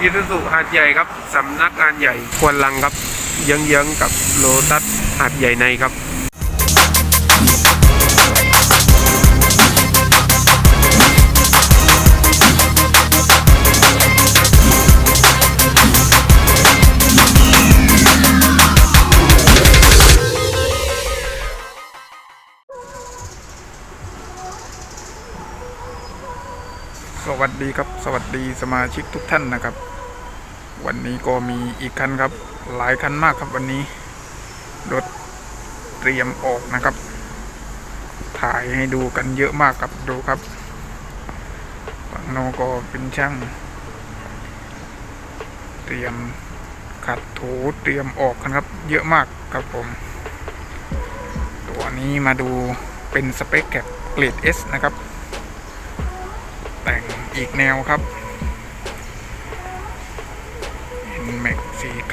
อีซูซุหาดใหญ่ครับสำนักงานใหญ่ควนลังครับเยื้องๆกับโลตัสหาดใหญ่ในครับสวัสดีครับ สวัสดีสมาชิกทุกท่านนะครับ วันนี้ก็มีอีกคันครับ หลายคันมากครับวันนี้ รถเตรียมออกนะครับ ถ่ายให้ดูกันเยอะมากครับดูครับฝั่งโนก็เป็นช่าง เตรียมขัดถูเตรียมออกกันครับ เยอะมากครับผม ตัวนี้มาดูเป็นสเปคแคปเกรด S นะครับ แต่งอีกแนวครับ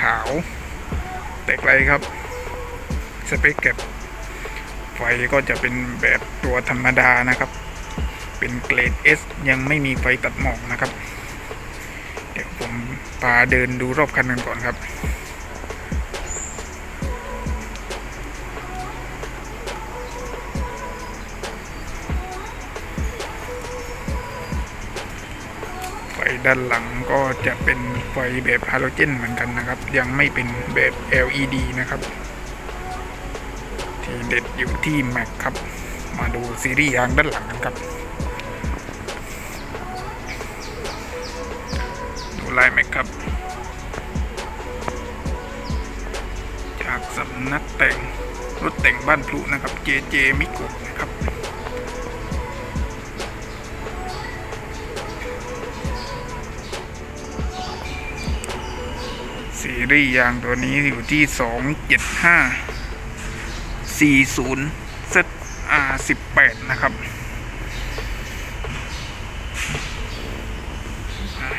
ขาวเตกไรครับ สเปคเก็บ ไฟก็จะเป็นแบบตัวธรรมดานะครับ เป็นเกรด S ยังไม่มีไฟตัดหมอกนะครับ เดี๋ยวผมพาเดินดูรอบคันกันก่อนครับ ไฟด้านหลังก็จะเป็นไฟแบบฮาโลเจนเหมือนกันนะครับ ยังไม่เป็นแบบ LED นะครับ ที่เด็ดอยู่ที่ Mac ครับ มาดูซีรีส์ยางด้านหลังกันครับดูลาย Mac ครับ จากสำนักแต่งรถแต่งบ้านพลุนะครับ JJ มิกุนะครับ ซีรีส์ยางตัวนี้อยู่ที่275 40 ZR18 นะครับ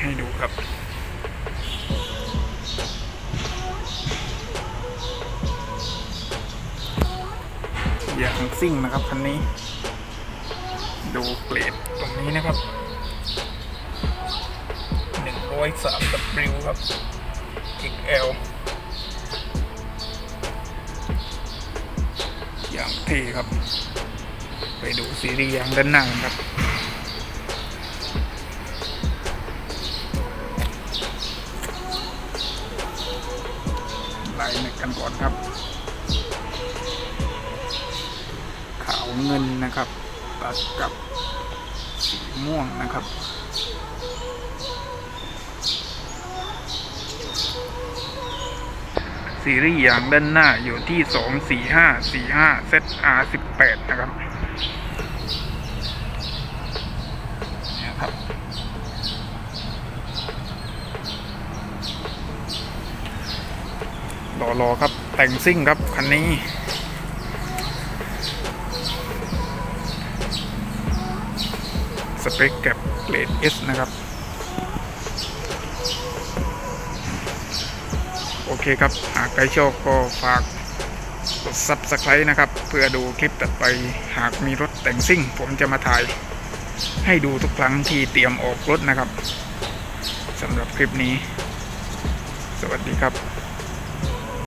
ให้ดูครับยางซิ่งนะครับคันนี้ ดูเกรดตรงนี้นะครับ103 W ครับ XL อย่างเท่ครับ ไปดูซีรีส์ยางด้านหน้ากันครับไล่เม็กกันก่อนครับ ขาวเงินนะครับ ตัดกับสีม่วงนะครับ ซีรีส์ยางด้านหน้าอยู่ที่ 245 45 ZR18 นะครับเนี่ยครับรอรอครับ แต่งซิ่งครับ คันนี้สเปคแกับเกรด S นะครับ โอเคครับ หากใครชอบก็ฝากกด Subscribe นะครับ เพื่อดูคลิปต่อไปหากมีรถแต่งซิ่ง ผมจะมาถ่าย ให้ดูทุกครั้งที่เตรียมออกรถนะครับสำหรับคลิปนี้ สวัสดีครับ